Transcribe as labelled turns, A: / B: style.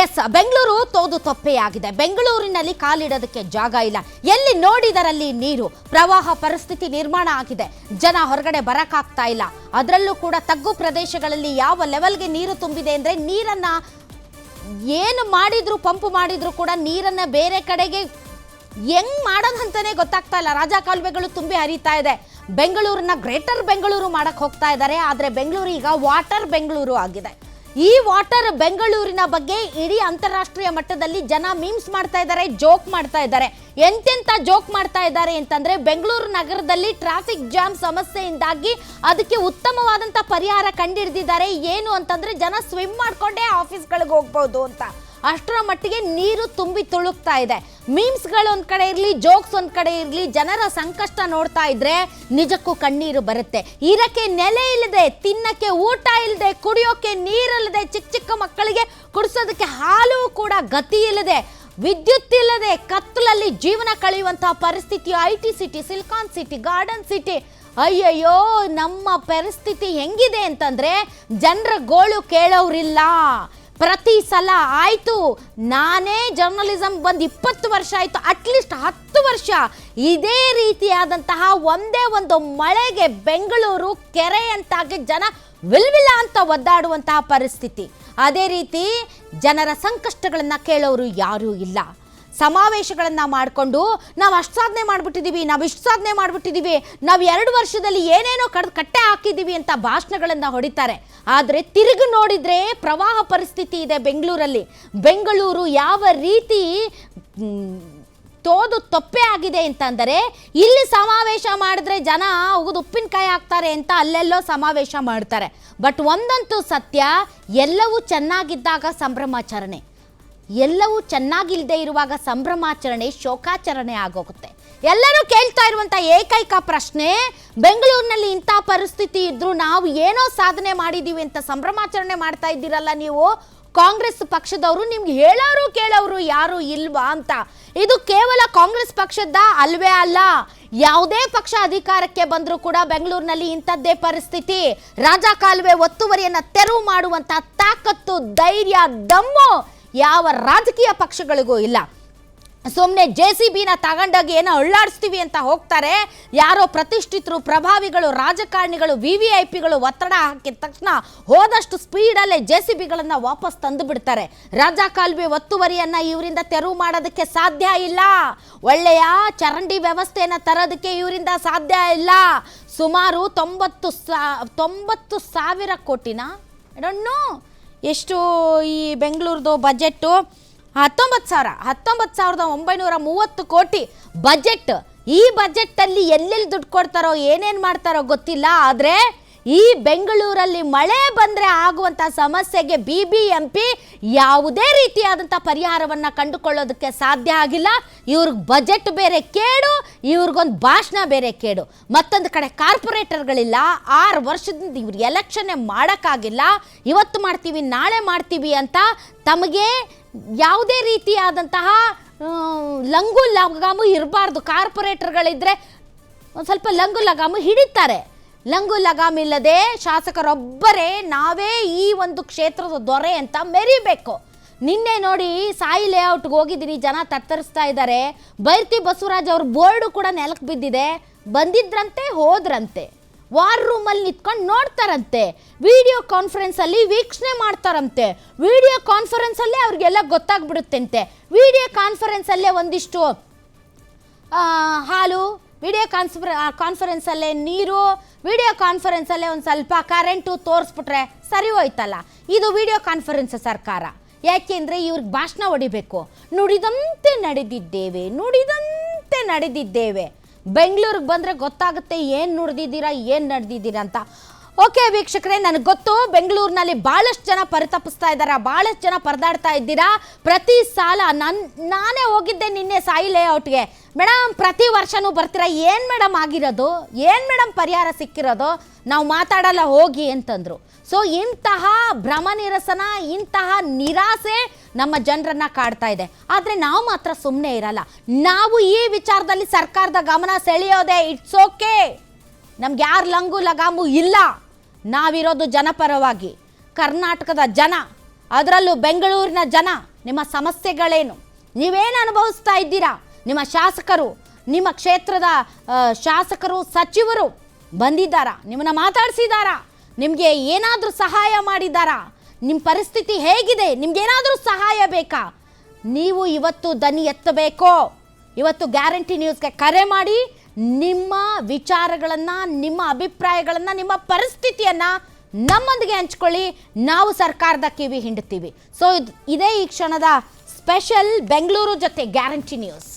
A: S Bengaluru ತೋದು ತೊಪ್ಪೆಯಾಗಿದೆ ಬೆಂಗಳೂರಿನಲ್ಲಿ ಕಾಲಿಡೋದಕ್ಕೆ ಜಾಗ ಇಲ್ಲ. ಎಲ್ಲಿ ನೋಡಿದರಲ್ಲಿ ನೀರು. ಪ್ರವಾಹ ಪರಿಸ್ಥಿತಿ ನಿರ್ಮಾಣ ಆಗಿದೆ. ಜನ ಹೊರಗಡೆ ಬರಕಾಗ್ತಾ ಇಲ್ಲ. ಅದರಲ್ಲೂ ಕೂಡ ತಗ್ಗು ಪ್ರದೇಶಗಳಲ್ಲಿ ಯಾವ ಲೆವೆಲ್ಗೆ ನೀರು ತುಂಬಿದೆ ಅಂದ್ರೆ ನೀರನ್ನ ಏನು ಮಾಡಿದ್ರು, ಪಂಪ್ ಮಾಡಿದ್ರು ಕೂಡ ನೀರನ್ನ ಬೇರೆ ಕಡೆಗೆ ಹೆಂಗ್ ಮಾಡೋದಂತಾನೆ ಗೊತ್ತಾಗ್ತಾ ಇಲ್ಲ. ರಾಜ ಕಾಲುವೆಗಳು ತುಂಬಿ ಹರಿತಾ ಇದೆ. ಬೆಂಗಳೂರನ್ನ ಗ್ರೇಟರ್ ಬೆಂಗಳೂರು ಮಾಡಕ್ ಹೋಗ್ತಾ ಇದ್ದಾರೆ. ಆದ್ರೆ ಬೆಂಗಳೂರು ಈಗ ವಾಟರ್ ಬೆಂಗಳೂರು ಆಗಿದೆ. ಈ ವಾಟರ್ ಬೆಂಗಳೂರಿನ ಬಗ್ಗೆ ಇಡೀ ಅಂತಾರಾಷ್ಟ್ರೀಯ ಮಟ್ಟದಲ್ಲಿ ಜನ ಮೀಮ್ಸ್ ಮಾಡ್ತಾ ಇದ್ದಾರೆ ಜೋಕ್ ಮಾಡ್ತಾ ಇದ್ದಾರೆ. ಎಂತೆಂತ ಜೋಕ್ ಮಾಡ್ತಾ ಇದ್ದಾರೆ ಅಂತಂದ್ರೆ ಬೆಂಗಳೂರು ನಗರದಲ್ಲಿ ಟ್ರಾಫಿಕ್ ಜಾಮ್ ಸಮಸ್ಯೆಯಿಂದಾಗಿ ಅದಕ್ಕೆ ಉತ್ತಮವಾದಂತ ಪರಿಹಾರ ಕಂಡಿಡ್ದಿದ್ದಾರೆ. ಏನು ಅಂತಂದ್ರೆ ಜನ ಸ್ವಿಮ್ ಮಾಡ್ಕೊಂಡೇ ಆಫೀಸ್ಗಳಿಗೆ ಹೋಗ್ಬೋದು ಅಂತ. ಅಷ್ಟರ ಮಟ್ಟಿಗೆ ನೀರು ತುಂಬಿ ತುಳುಕ್ತಾ ಇದೆ. ಮೀಮ್ಸ್ಗಳು ಒಂದ್ ಕಡೆ ಇರಲಿ ಜೋಕ್ಸ್ ಒಂದ್ ಕಡೆ ಇರಲಿ, ಜನರ ಸಂಕಷ್ಟ ನೋಡ್ತಾ ಇದ್ರೆ ನಿಜಕ್ಕೂ ಕಣ್ಣೀರು ಬರುತ್ತೆ. ಇರಕ್ಕೆ ನೆಲೆ ಇಲ್ಲದೆ, ತಿನ್ನಕ್ಕೆ ಊಟ ಇಲ್ಲದೆ, ಕುಡಿಯೋಕೆ ನೀರಿಲ್ಲದೆ ಚಿಕ್ಕ ಚಿಕ್ಕ ಮಕ್ಕಳಿಗೆ ಕುಡಿಸೋದಕ್ಕೆ ಹಾಲು ಕೂಡ ಗತಿ ಇಲ್ಲದೆ, ವಿದ್ಯುತ್ ಇಲ್ಲದೆ ಕತ್ತಲಲ್ಲಿ ಜೀವನ ಕಳೆಯುವಂತಹ ಪರಿಸ್ಥಿತಿ I T city, silicon city, garden city. ಅಯ್ಯಯ್ಯೋ, ನಮ್ಮ ಪರಿಸ್ಥಿತಿ ಹೆಂಗಿದೆ ಅಂತಂದ್ರೆ, ಜನರ ಗೋಳು ಕೇಳೋರಿಲ್ಲ ಪ್ರತಿ ಸಲ ಆಯಿತು. ನಾನೇ ಜರ್ನಲಿಸಮ್ ಬಂದು ಇಪ್ಪತ್ತು ವರ್ಷ ಆಯ್ತು. ಅಟ್ಲೀಸ್ಟ್ ಹತ್ತು ವರ್ಷ ಇದೇ ರೀತಿಯಾದಂತಹ ಒಂದೇ ಒಂದು ಮಳೆಗೆ ಬೆಂಗಳೂರು ಕೆರೆಯಂತಾಗಿ ಜನ ವಿಲ್ವಿಲ್ಲ ಅಂತ ಒದ್ದಾಡುವಂತಹ ಪರಿಸ್ಥಿತಿ. ಅದೇ ರೀತಿ ಜನರ ಸಂಕಷ್ಟಗಳನ್ನು ಕೇಳೋರು ಯಾರೂ ಇಲ್ಲ. ಸಮಾವೇಶಗಳನ್ನ ಮಾಡಿಕೊಂಡು ನಾವು ಅಷ್ಟು ಸಾಧನೆ ಮಾಡಿಬಿಟ್ಟಿದ್ದೀವಿ ನಾವು ಇಷ್ಟು ಸಾಧನೆ ಮಾಡಿಬಿಟ್ಟಿದ್ದೀವಿ ನಾವು ಎರಡು ವರ್ಷದಲ್ಲಿ ಏನೇನೋ ಕಡ್ ಕಟ್ಟೆ ಹಾಕಿದ್ದೀವಿ ಅಂತ ಭಾಷಣಗಳನ್ನು ಹೊಡಿತಾರೆ. ಆದರೆ ತಿರುಗಿ ನೋಡಿದರೆ ಪ್ರವಾಹ ಪರಿಸ್ಥಿತಿ ಇದೆ ಬೆಂಗಳೂರಲ್ಲಿ. ಬೆಂಗಳೂರು ಯಾವ ರೀತಿ ತೋದು ತೊಪ್ಪೆ ಆಗಿದೆ ಅಂತಂದರೆ ಇಲ್ಲಿ ಸಮಾವೇಶ ಮಾಡಿದ್ರೆ ಜನ ಉಗಿದು ಉಪ್ಪಿನಕಾಯಿ ಹಾಕ್ತಾರೆ ಅಂತ ಅಲ್ಲೆಲ್ಲೋ ಸಮಾವೇಶ ಮಾಡ್ತಾರೆ. ಬಟ್ ಒಂದಂತೂ ಸತ್ಯ, ಎಲ್ಲವೂ ಚೆನ್ನಾಗಿದ್ದಾಗ ಸಂಭ್ರಮಾಚರಣೆ. ಎಲ್ಲವೂ ಚೆನ್ನಾಗಿಲ್ಲದೆ ಇರುವಾಗ ಸಂಭ್ರಮಾಚರಣೆ, ಶೋಕಾಚರಣೆ ಆಗೋಗುತ್ತೆ. ಎಲ್ಲರೂ ಕೇಳ್ತಾ ಇರುವಂಥ ಏಕೈಕ ಪ್ರಶ್ನೆ, ಬೆಂಗಳೂರಿನಲ್ಲಿ ಇಂಥ ಪರಿಸ್ಥಿತಿ ಇದ್ದರೂ ನಾವು ಏನೋ ಸಾಧನೆ ಮಾಡಿದ್ದೀವಿ ಅಂತ ಸಂಭ್ರಮಾಚರಣೆ ಮಾಡ್ತಾ ಇದ್ದೀರಲ್ಲ ನೀವು? ಕಾಂಗ್ರೆಸ್ ಪಕ್ಷದವರು ನಿಮ್ಗೆ ಹೇಳೋರು ಕೇಳೋರು ಯಾರು ಇಲ್ವಾ ಅಂತ. ಇದು ಕೇವಲ ಕಾಂಗ್ರೆಸ್ ಪಕ್ಷದ ಅಲ್ವೇ ಅಲ್ಲ. ಯಾವುದೇ ಪಕ್ಷ ಅಧಿಕಾರಕ್ಕೆ ಬಂದರೂ ಕೂಡ ಬೆಂಗಳೂರಿನಲ್ಲಿ ಇಂಥದ್ದೇ ಪರಿಸ್ಥಿತಿ. ರಾಜಕಾಲುವೆ ಒತ್ತುವರಿಯನ್ನು ತೆರವು ಮಾಡುವಂತ ತಾಕತ್ತು, ಧೈರ್ಯ, ದಮ್ಮು ಯಾವ ರಾಜಕೀಯ ಪಕ್ಷಗಳಿಗೂ ಇಲ್ಲ. ಸುಮ್ಮನೆ ಜೆ ಸಿ ಬಿನ ತಗೊಂಡೋಗಿ ಏನೋ ಅಳ್ಳಾಡಿಸ್ತೀವಿ ಅಂತ ಹೋಗ್ತಾರೆ. ಯಾರೋ ಪ್ರತಿಷ್ಠಿತರು, ಪ್ರಭಾವಿಗಳು, ರಾಜಕಾರಣಿಗಳು, ವಿ ವಿ ಐ ಪಿಗಳು ಒತ್ತಡ ಹಾಕಿದ ತಕ್ಷಣ ಹೋದಷ್ಟು ಸ್ಪೀಡಲ್ಲೇ ಜೆ ಸಿ ಬಿಗಳನ್ನು ವಾಪಸ್ ತಂದು ಬಿಡ್ತಾರೆ. ರಾಜಾ ಕಾಲುವೆ ಒತ್ತುವರಿಯನ್ನು ಇವರಿಂದ ತೆರವು ಮಾಡೋದಕ್ಕೆ ಸಾಧ್ಯ ಇಲ್ಲ. ಒಳ್ಳೆಯ ಚರಂಡಿ ವ್ಯವಸ್ಥೆಯನ್ನು ತರೋದಕ್ಕೆ ಇವರಿಂದ ಸಾಧ್ಯ ಇಲ್ಲ. ಸುಮಾರು ತೊಂಬತ್ತು ಸಾ, ತೊಂಬತ್ತು ಸಾವಿರ ಕೋಟಿನ? ಡೊಣ್ಣು ಎಷ್ಟು ಈ ಬೆಂಗಳೂರದು ಬಜೆಟ್ಟು ಹತ್ತೊಂಬತ್ತು ಸಾವಿರ. ಹತ್ತೊಂಬತ್ತು ಸಾವಿರದ ಒಂಬೈನೂರ ಮೂವತ್ತು ಕೋಟಿ ಬಜೆಟ್ ಈ ಬಜೆಟ್ಟಲ್ಲಿ ಎಲ್ಲೆಲ್ಲಿ ದುಡ್ಡು ಕೊಡ್ತಾರೋ, ಏನೇನು ಮಾಡ್ತಾರೋ ಗೊತ್ತಿಲ್ಲ. ಆದರೆ ಈ ಬೆಂಗಳೂರಲ್ಲಿ ಮಳೆ ಬಂದರೆ ಆಗುವಂಥ ಸಮಸ್ಯೆಗೆ ಬಿ ಬಿ ಎಂ ಪಿ ಯಾವುದೇ ರೀತಿಯಾದಂಥ ಪರಿಹಾರವನ್ನು ಕಂಡುಕೊಳ್ಳೋದಕ್ಕೆ ಸಾಧ್ಯ ಆಗಿಲ್ಲ. ಇವ್ರಿಗೆ ಬಜೆಟ್ ಬೇರೆ ಕೇಡು, ಇವ್ರಿಗೊಂದು ಭಾಷಣ ಬೇರೆ ಕೇಡು. ಮತ್ತೊಂದು ಕಡೆ ಕಾರ್ಪೊರೇಟರ್ಗಳಿಲ್ಲ, ಆರು ವರ್ಷದಿಂದ ಇವ್ರು ಎಲೆಕ್ಷನ್ನೇ ಮಾಡೋಕ್ಕಾಗಿಲ್ಲ, ಇವತ್ತು ಮಾಡ್ತೀವಿ, ನಾಳೆ ಮಾಡ್ತೀವಿ ಅಂತ ತಮಗೆ ಯಾವುದೇ ರೀತಿಯಾದಂತಹ ಲಂಗು ಲಗಾಮು ಇರಬಾರ್ದು. ಕಾರ್ಪೊರೇಟರ್ಗಳಿದ್ರೆ ಒಂದು ಸ್ವಲ್ಪ ಲಂಗು ಲಗಾಮು ಹಿಡಿತಾರೆ. ಲಂಗು ಲಗಾಮ್ ಇಲ್ಲದೆ ಶಾಸಕರೊಬ್ಬರೇ ನಾವೇ ಈ ಒಂದು ಕ್ಷೇತ್ರದ ದೊರೆ ಅಂತ ಮೆರಿಬೇಕು. ನಿನ್ನೆ ನೋಡಿ ಸಾಯಿ ಲೇಔಟ್ಗೆ ಹೋಗಿದ್ದೀನಿ ಜನ ತತ್ತರಿಸ್ತಾ ಇದ್ದಾರೆ. ಬೈರ್ತಿ ಬಸವರಾಜ್ ಅವ್ರ ಬೋರ್ಡು ಕೂಡ ನೆಲಕ್ಕೆ ಬಿದ್ದಿದೆ. ಬಂದಿದ್ರಂತೆ, ಹೋದ್ರಂತೆ. ವಾರ್ ರೂಮಲ್ಲಿ ನಿಂತ್ಕೊಂಡು ನೋಡ್ತಾರಂತೆ. ವಿಡಿಯೋ ಕಾನ್ಫರೆನ್ಸಲ್ಲಿ ವೀಕ್ಷಣೆ ಮಾಡ್ತಾರಂತೆ. ವಿಡಿಯೋ ಕಾನ್ಫರೆನ್ಸಲ್ಲೇ ಅವ್ರಿಗೆಲ್ಲ ಗೊತ್ತಾಗ್ಬಿಡುತ್ತಂತೆ. ವಿಡಿಯೋ ಕಾನ್ಫರೆನ್ಸಲ್ಲೇ ಒಂದಿಷ್ಟು ಹಾಲು ವಿಡಿಯೋ ಕಾನ್ಫರ್ ಕಾನ್ಫರೆನ್ಸಲ್ಲೇ ನೀರು ವಿಡಿಯೋ ಕಾನ್ಫರೆನ್ಸಲ್ಲೇ ಒಂದು ಸ್ವಲ್ಪ ಕರೆಂಟು ತೋರಿಸ್ಬಿಟ್ರೆ ಸರಿ ಹೋಯ್ತಲ್ಲ. ಇದು ವಿಡಿಯೋ ಕಾನ್ಫರೆನ್ಸ್ ಸರ್ಕಾರ. ಯಾಕೆಂದರೆ ಇವ್ರಿಗೆ ಭಾಷಣ ಹೊಡಿಬೇಕು. ನುಡಿದಂತೆ ನಡೆದಿದ್ದೇವೆ ನುಡಿದಂತೆ ನಡೆದಿದ್ದೇವೆ. ಬೆಂಗಳೂರಿಗೆ ಬಂದರೆ ಗೊತ್ತಾಗುತ್ತೆ ಏನು ನುಡಿದಿದ್ದೀರಾ, ಏನು ನಡೆದಿದ್ದೀರಾ ಅಂತ. ಓಕೆ ವೀಕ್ಷಕರೇ, ನನಗೆ ಗೊತ್ತು, ಬೆಂಗಳೂರಿನಲ್ಲಿ ಭಾಳಷ್ಟು ಜನ ಪರಿತಪಿಸ್ತಾ ಇದ್ದಾರೆ ಭಾಳಷ್ಟು ಜನ ಪರದಾಡ್ತಾ ಇದ್ದೀರಾ? ಪ್ರತಿ ಸಾಲ ನನ್, ನಾನೇ ಹೋಗಿದ್ದೆ ನಿನ್ನೆ ಸಾಯಿ ಲೇಔಟ್ಗೆ ಮೇಡಮ್ ಪ್ರತಿ ವರ್ಷನೂ ಬರ್ತೀರಾ? ಏನು ಮೇಡಮ್ ಆಗಿರೋದು? ಏನು ಮೇಡಮ್ ಪರಿಹಾರ ಸಿಕ್ಕಿರೋದು? ನಾವು ಮಾತಾಡಲ್ಲ, ಹೋಗಿ ಅಂತಂದರು. ಸೊ ಇಂತಹ ಭ್ರಮ ನಿರಸನ, ಇಂತಹ ನಿರಾಸೆ ನಮ್ಮ ಜನರನ್ನ ಕಾಡ್ತಾ ಇದೆ. ಆದರೆ ನಾವು ಮಾತ್ರ ಸುಮ್ಮನೆ ಇರಲ್ಲ. ನಾವು ಈ ವಿಚಾರದಲ್ಲಿ ಸರ್ಕಾರದ ಗಮನ ಸೆಳೆಯೋದೆ ಇಟ್ಸ್ ಓಕೆ ನಮ್ಗೆ ಯಾರು ಲಂಗು ಲಗಾಮು ಇಲ್ಲ. ನಾವಿರೋದು ಜನಪರವಾಗಿ. ಕರ್ನಾಟಕದ ಜನ, ಅದರಲ್ಲೂ ಬೆಂಗಳೂರಿನ ಜನ, ನಿಮ್ಮ ಸಮಸ್ಯೆಗಳೇನು? ನೀವೇನು ಅನುಭವಿಸ್ತಾ ಇದ್ದೀರಾ? ನಿಮ್ಮ ಶಾಸಕರು, ನಿಮ್ಮ ಕ್ಷೇತ್ರದ ಶಾಸಕರು, ಸಚಿವರು ಬಂದಿದ್ದಾರಾ? ನಿಮ್ಮನ್ನ ಮಾತಾಡಿಸಿದಾರಾ ನಿಮಗೆ ಏನಾದರೂ ಸಹಾಯ ಮಾಡಿದ್ದಾರಾ? ನಿಮ್ಮ ಪರಿಸ್ಥಿತಿ ಹೇಗಿದೆ? ನಿಮ್ಗೇನಾದರೂ ಸಹಾಯ ಬೇಕಾ? ನೀವು ಇವತ್ತು ದನಿ ಎತ್ತಬೇಕೋ? ಇವತ್ತು ಗ್ಯಾರಂಟಿ ನ್ಯೂಸ್ಗೆ ಕರೆ ಮಾಡಿ ನಿಮ್ಮ ವಿಚಾರಗಳನ್ನು, ನಿಮ್ಮ ಅಭಿಪ್ರಾಯಗಳನ್ನು, ನಿಮ್ಮ ಪರಿಸ್ಥಿತಿಯನ್ನು ನಮ್ಮೊಂದಿಗೆ ಹಂಚ್ಕೊಳ್ಳಿ. ನಾವು ಸರ್ಕಾರದ ಕಿವಿ ಹಿಂಡ್ತೀವಿ ಸೊ ಇದೇ ಈ ಕ್ಷಣದ ಸ್ಪೆಷಲ್ ಬೆಂಗಳೂರು ಜೊತೆ ಗ್ಯಾರಂಟಿ ನ್ಯೂಸ್